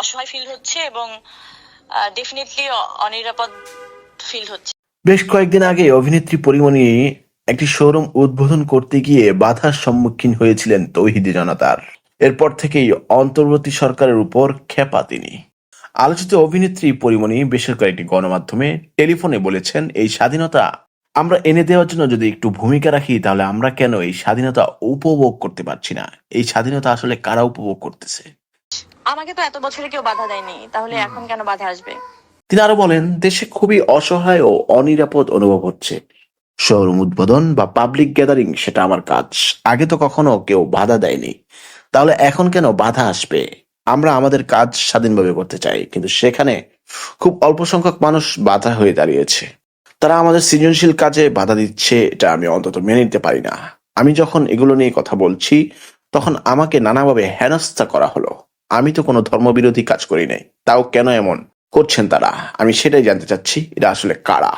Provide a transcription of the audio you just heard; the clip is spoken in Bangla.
অসহায় ফিল হচ্ছে এবং ডেফিনেটলি অনিরাপদ ফিল হচ্ছে। বেশ কয়েকদিন আগে অভিনেত্রী পরিমণি একটি শোরুম উদ্বোধন করতে গিয়ে বাধার সম্মুখীন হয়েছিলেন তৌহিদি জনতার। এরপর থেকেই অন্তর্বর্তী সরকারের উপর খেপা তিনি। আলোচিত অভিনেত্রী পরিমণি বেসরকারি একটি গণমাধ্যমে টেলিফোনে বলেছেন, এই স্বাধীনতা আমরা এনে দেওয়ার জন্য যদি একটু ভূমিকা রাখি, তাহলে আমরা কেন এই স্বাধীনতা উপভোগ করতে পারছি না? এই স্বাধীনতা আসলে কারা উপভোগ করতেছে? আমাকে তো এত বছরে কেউ বাধা দেয়নি তাহলে এখন কেন বাধা আসবে? তিনি আরও বলেন দেশে খুবই অসহায় ও অনিরাপদ অনুভব হচ্ছে। শোরুম উদ্বোধন বা পাবলিক গ্যাদারিং সেটা আমার কাজ। আগে তো কখনো কেউ বাধা দেয়নি। তাহলে এখন কেন বাধা আসবে? আমরা আমাদের কাজ স্বাধীনভাবে করতে চাই কিন্তু সেখানে খুব অল্প সংখ্যক মানুষ বাধা হয়ে দাঁড়িয়েছে। তারা আমাদের সৃজনশীল কাজে বাধা দিচ্ছে এটা আমি অন্তত মেনে নিতে পারি না। আমি যখন এগুলো নিয়ে কথা বলছি তখন আমাকে নানাভাবে হেনস্থা করা হলো। আমি তো কোনো ধর্মবিরোধী কাজ করি নাই। তাও কেন এমন? করছেন তারা। আমি সেটাই জানতে চাচ্ছি এটা আসলে কারা?